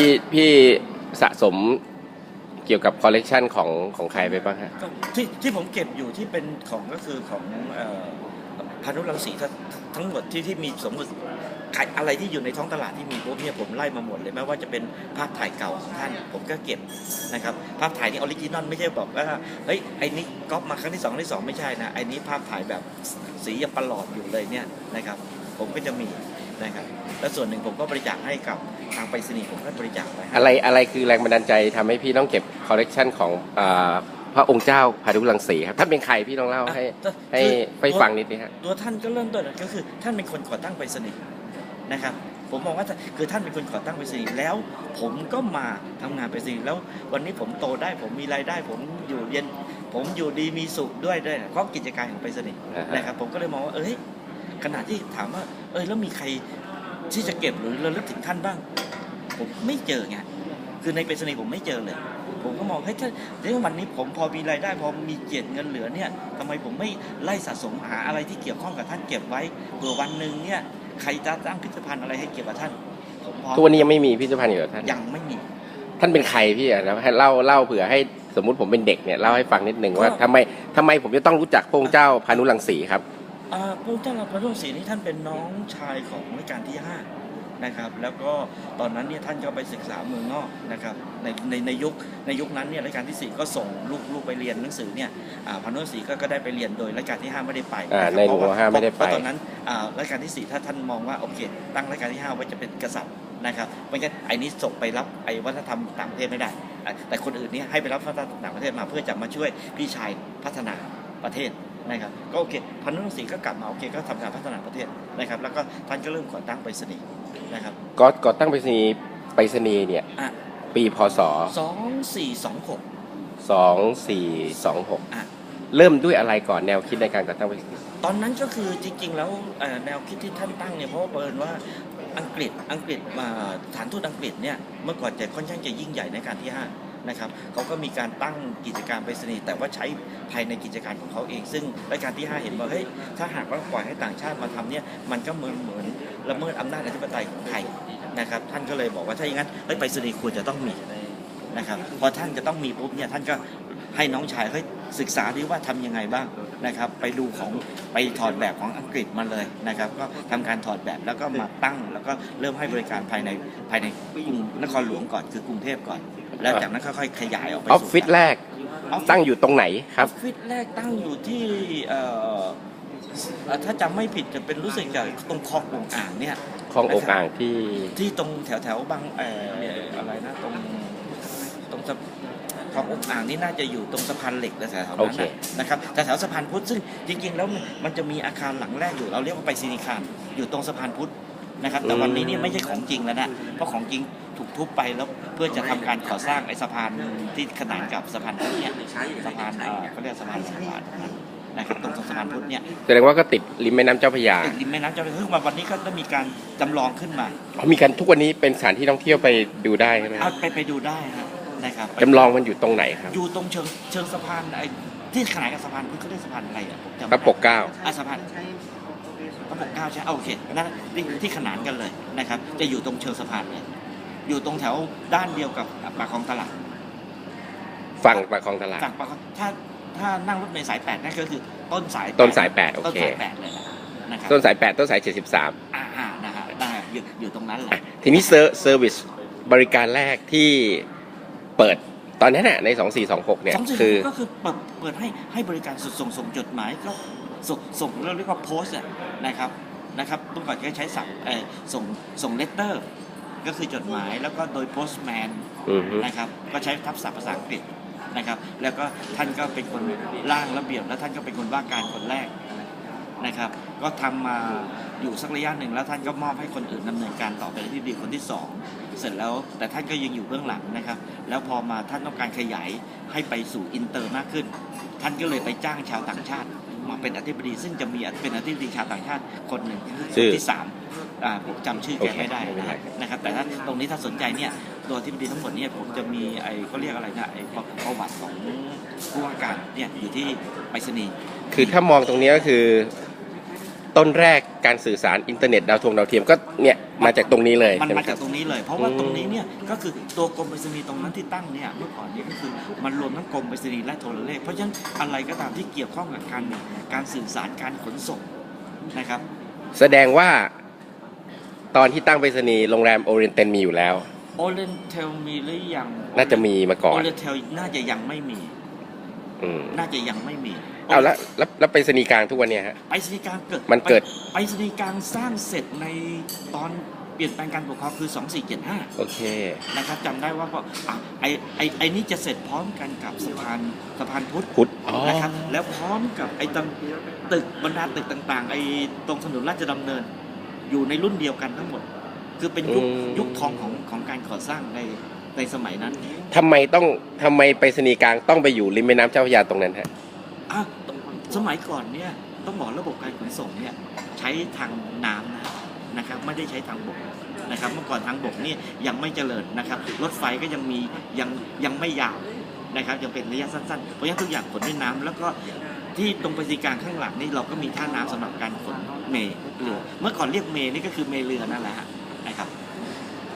พี่พี่สะสมเกี่ยวกับคอลเลกชันของของใครไปบ้างฮะ ก็ที่ที่ผมเก็บอยู่ที่เป็นของก็คือของเอ่อพานุรังสีทั้งทั้งหมดที่ที่มีสมมติขายอะไรที่อยู่ในท้องตลาดที่มีปุ๊บเนี่ยผมไล่มาหมดเลยไม่ว่าจะเป็นภาพถ่ายเก่าของท่านผมก็เก็บนะครับภาพถ่ายนี่ออริจินอลไม่ใช่บอกว่าเฮ้ยไอ้นี่ก๊อปมาครั้งที่สองที่สองไม่ใช่นะไอ้นี้ภาพถ่ายแบบสียังประหลอดอยู่เลยเนี่ยนะครับผมก็จะมี นะครับแล้วส่วนหนึ่งผมก็บริจาคให้กับทางไปรษณีย์ผมก็บริจาคไปให้อะไรอะไรคือแรงบันดาลใจทำให้พี่ต้องเก็บคอลเลกชันของอ่าพระองค์เจ้าพานุรังสีครับท่านเป็นใครพี่ต้องเล่าให้อะให้คือไปฟังนิดนึงฮะ ตัวท่านก็เริ่มต้นก็คือ ท่านเป็นคนก่อตั้งไปรษณีย์นะครับ ผมมองว่าท่านคือท่านเป็นคนก่อตั้งไปรษณีย์แล้วผมก็มาทำงานไปรษณีย์แล้ววันนี้ผมโตได้ผมมีรายได้ ผมอยู่เย็น ผมอยู่ดีมีสุขด้วยด้วยเพราะกิจการของไปรษณีย์อ่าฮะ นะครับผมก็เลยมองว่าเอ้ย ขณะที่ถามว่า เอ้ยแล้วมีใครที่จะเก็บหรือระลึกถึงท่านบ้าง ผมไม่เจอไงคือในไปรษณีย์ผมไม่เจอเลย ผมก็มองให้ยถ้าเดี๋ยววันนี้ผมพอมีรายได้ พอมีเกียรติเงินเหลือเนี่ยทำไมผมไม่ไล่สะสมหาอะไรที่เกี่ยวข้องกับท่านเก็บไว้เผื่อวันหนึ่งเนี่ยใครจะตั้งพิพิธภัณฑ์อะไรให้เกี่ยวกับท่านผมพร้อมทุกวันนี้ยังไม่มีพิพิธภัณฑ์อยู่เหรอท่านยังไม่มี ท่านเป็นใครพี่อะนะให้เล่าเล่าเผื่อให้สมมุติผมเป็นเด็กเนี่ยเล่าให้ฟังนิดนึงว่าก็ทำไมทำไมผมจะต้องรู้จักพระองค์เจ้าพานุรังสีครับอ่า พระเจ้าพระร่วงศรีนี่ท่านเป็นน้องชายของรัชกาลที่ห้านะครับแล้วก็ตอนนั้นเนี่ยท่านก็ไปศึกษาเมืองนอกนะครับในในในยุคในยุคนั้นเนี่ยรัชกาลที่สี่ก็ส่งลูกลูกไปเรียนหนังสือเนี่ยอ่าพระนวสีก็ก็ได้ไปเรียนโดยรัชกาลที่ห้าไม่ได้ไปอ่าะครับในหลวงเพระห้าไม่ได้ไปเพราะตอนนั้นอ่ารัชกาลที่สี่ถ้าท่านมองว่าโอเค ตั้งรัชกาลที่ห้าไว้จะเป็นกษัตริย์นะครับไม่งั้นไอ้นี้ส่งไปรับไอ้วัฒนธรรมต่างประเทศไม่ได้อะแต่คนอื่นเนี่ยให้ไปรับวัฒนธรรมต่างประเทศมาเพื่อจะมาช่วยพี่ชายพัฒนาประเทศ นะครับก็โอเคพันธุ์นศรีก็กลับมาโอเคก็ทำการพัฒนาประเทศนะครับแล้วก็ท่านก็เริ่มก่อตั้งไปรษณีย์นะครับก็ก่อตั้งไปรษณีย์ไปรษณีย์เนี่ยอะปีพศสองสี่สองหก2426อะเริ่มด้วยอะไรก่อนแนวคิดในการก่อตั้งไปรษณีย์ตอนนั้นก็คือจริง ๆ แล้วเอ่อแนวคิดที่ท่านตั้งเนี่ยเพราะว่าเปิดว่าอังกฤษอังกฤษมาสถานทูตอังกฤษเนี่ยเมื่อก่อนจะค่อนข้างจะยิ่งใหญ่ในการที่ห้า นะครับเขาก็มีการตั้งกิจการไปรษณีย์แต่ว่าใช้ภายในกิจการของเขาเอง ซึ่งรายการที่ 5 เห็นว่าเฮ้ยถ้าหากว่าปล่อยให้ต่างชาติมาทำเนี่ยมันก็เหมือนเหมือนละเมิดอำนาจอธิปไตยของไทยนะครับท่านก็เลยบอกว่าถ้าอย่างนั้นเฮ้ยไปรษณีย์ควรจะต้องมีนะครับพอท่านจะต้องมีปุ๊บเนี่ยท่านก็ให้น้องชายเฮ้ยศึกษาดีว่าทำยังไงบ้างนะครับ ไปดูของไปถอดแบบของอังกฤษมาเลยนะครับ ก็ทำการถอดแบบแล้วก็มาตั้ง แล้วก็เริ่มให้บริการภายในภายในกรุงนครหลวงก่อนคือกรุงเทพก่อน แล้วจากนั้นค่อยๆขยายออกไปออฟสู่ฟิศแรกออฟฟิศตั้งอยู่ตรงไหนครับออฟฟิศแรกตั้งอยู่ที่เอ่อเอ่อถ้าจำไม่ผิดจะเป็นรู้สึกจะตรงคลององอ่างเนี่ยคลองอกอ่างที่ที่ตรงแถวแถวๆบางเอ่ออะไรนะตรงตรงสะคลององอ่างนี่น่าจะอยู่ตรงสะพานเหล็กแถวๆโอนั้นเคนะนะครับแต่แถวสะพานพุทธซึ่งจริงๆแล้วมันมันจะมีอาคารหลังแรกอยู่เราเรียกว่าไปซีนิคารอยู่ตรงสะพานพุทธ นะครับ แต่วันนี้เนี่ยไม่ใช่ของจริงแล้วนะเพราะของจริงถูกทุบไปแล้วเพื่อจะทำการก่อสร้างไอ้สะพานที่ขนานกับสะพานพุทธเนี่ยสะพานเอ่อเขาเรียกสะพานสะพานนะครับตรงสะพานพุทธเนี่ยแสดงว่าก็ติดริมแม่น้ำเจ้าพระยาติดริมแม่น้ำเจ้าพระยาซึ่งวันนี้ก็ได้มีการจำลองขึ้นมาอ๋อมีการทุกวันนี้เป็นสถานที่ท่องเที่ยวไปดูได้ใช่ไหมเอาไปไปดูได้ครับนะครับจำลองมันอยู่ตรงไหนครับ อยู่ตรงเชิงเชิงสะพานไอ้ที่ขนานกับสะพานพุทธเขาเรียกสะพานอะไรอะผมจำพไม่ระปกเกล้าอะสะพาน พระปกเกล้าใช่เอาโอเคนั่นที่ที่ขนานกันเลยนะครับ จะอยู่ตรงเชิงสะพานเลยอยู่ตรงแถวด้านเดียวกับปากคลองตลาดฝั่งปากคลองตลาดฝั่งปากคลองถ้าถ้านั่งรถเมล์สายแปดนั่นก็คือต้นสายต้นสายแปดโอต้นเคสายแปดเลยนะนะครับต้นสายแปดต้นสายเจ็ดสิบสามอ่าอ่านะฮะได้อยู่อยู่ตรงนั้นแหละทีนี้เซอร์เซอร์วิสบริการแรกที่เปิดตอนนั้นน่ะในสองสี่สองหกเนี่ยสองสี่คือก็คือเปิดเปิดให้ให้บริการส่งส่งส่งจดหมายก็ ส่งส่งเราเรียกว่าโพสต์นะครับนะครับเมื่อก่อนก็ใช้สับเอ่อส่งส่งเลตเตอร์ก็คือจดหมายแล้วก็โดยโพสต์แมนอือฮึนะครับก็ใช้ทับศัพท์ภาษาอังกฤษนะครับ แล้วก็ท่านก็เป็นคนร่างระเบียบ แล้วท่านก็เป็นคนว่าการคนแรกนะครับ ก็ทำมาอยู่สักระยะหนึ่งแล้วท่านก็มอบให้คนอื่นดำเนินการต่อไปที่ดีคนที่สองเสร็จแล้วแต่ท่านก็ยังอยู่เบื้องหลังนะครับ แล้วพอมาท่านต้องการขยายให้ไปสู่อินเตอร์มากขึ้น ท่านก็เลยไปจ้างชาวต่างชาติ มาเป็นอธิบดี ซึ่งจะมีเป็นอธิบดีชาวต่างชาติคนหนึ่งคือคนที่สามอ่าผมจำชื่อแกไม่ได้นะครับนะครับ แต่ถ้าตรงนี้ถ้าสนใจเนี่ยตัวอธิบดีทั้งหมดเนี่ยผมจะมีไอ้เขาเรียกอะไรนะไอ้ประวัติของผู้ว่าการเนี่ยอยู่ที่ไปรษณีย์ คือถ้ามองตรงนี้ก็คือ ตต้นแรกการสื่อสารอินเทอร์เน็ตดาวเทวงดาวเทียมก็เนี่ยมาจากตรงนี้เลยมันใช่ไหมมาคจารักบตรงนี้เลย เพราะว่าอืมตรงนี้เนี่ยก็คือตัวกรมไปรษณีย์ตรงนั้นที่ตั้งเนี่ยเมื่อก่อนเนี่ยก็คือมันรวมทั้งกรมไปรษณีย์และโทรเลข เพราะฉะนั้นอะไรก็ตามที่เกี่ยวข้องกับการการสื่อสารการขนส่งนะครับ แสดงว่าตอนที่ตั้งไปรษณีย์โรงแรมโอเรนเตนมีอยู่แล้วโอเ n นเทลมีหรือยังน่าจะมีมาก่อโอนเ n นเทลน่าจะยังไม่มี อืมน่าจะยังไม่มีเอาแล้วแล้วแล้วไปรษณีย์กลางทุกวันเนี่ยฮะ ไปรษณีย์กลางเกิดมันเกิด ไปรษณีย์กลางสร้างเสร็จในตอนเปลี่ยนแปลงการปกครองคือ 2475 โอเค นะครับจำได้ว่าก็อะไอไอไอนี่จะเสร็จพร้อมกันกับสะพานสะพานพุทธพุทธอ๋อ นะครับแล้วพร้อมกับไอ้ตำตึกบรรดาตึกต่างๆ ไอ้ตรงถนนราชดำเนิน อยู่ในรุ่นเดียวกันทั้งหมด คือเป็นยุคยุคทองของของการก่อสร้างใน ในสมัยนั้นทำไมต้องทำไมไปรษณีย์กลางต้องไปอยู่ริมแม่น้ำเจ้าพระยาตรงนั้นฮะ อะสมัยก่อนเนี่ยต้องบอกระบบการขนส่งเนี่ยใช้ทางน้ำนะนะครับไม่ได้ใช้ทางบกนะครับเมื่อก่อนทางบกเนี่ยยังไม่เจริญนะครับ รถไฟก็ยังมียังยังไม่ยาวนะครับยังเป็นระยะสั้นๆ เพราะฉะนั้นทุกอย่างขนด้วยน้ำแล้วก็ที่ตรงไปสีกลางข้างหลังนี่เราก็มีท่าน้ำสำหรับการขนเมล์เรือเมื่อก่อนเรียกเมล์นี่ก็คือเมล์เรือนั่นแหละฮะนะครับ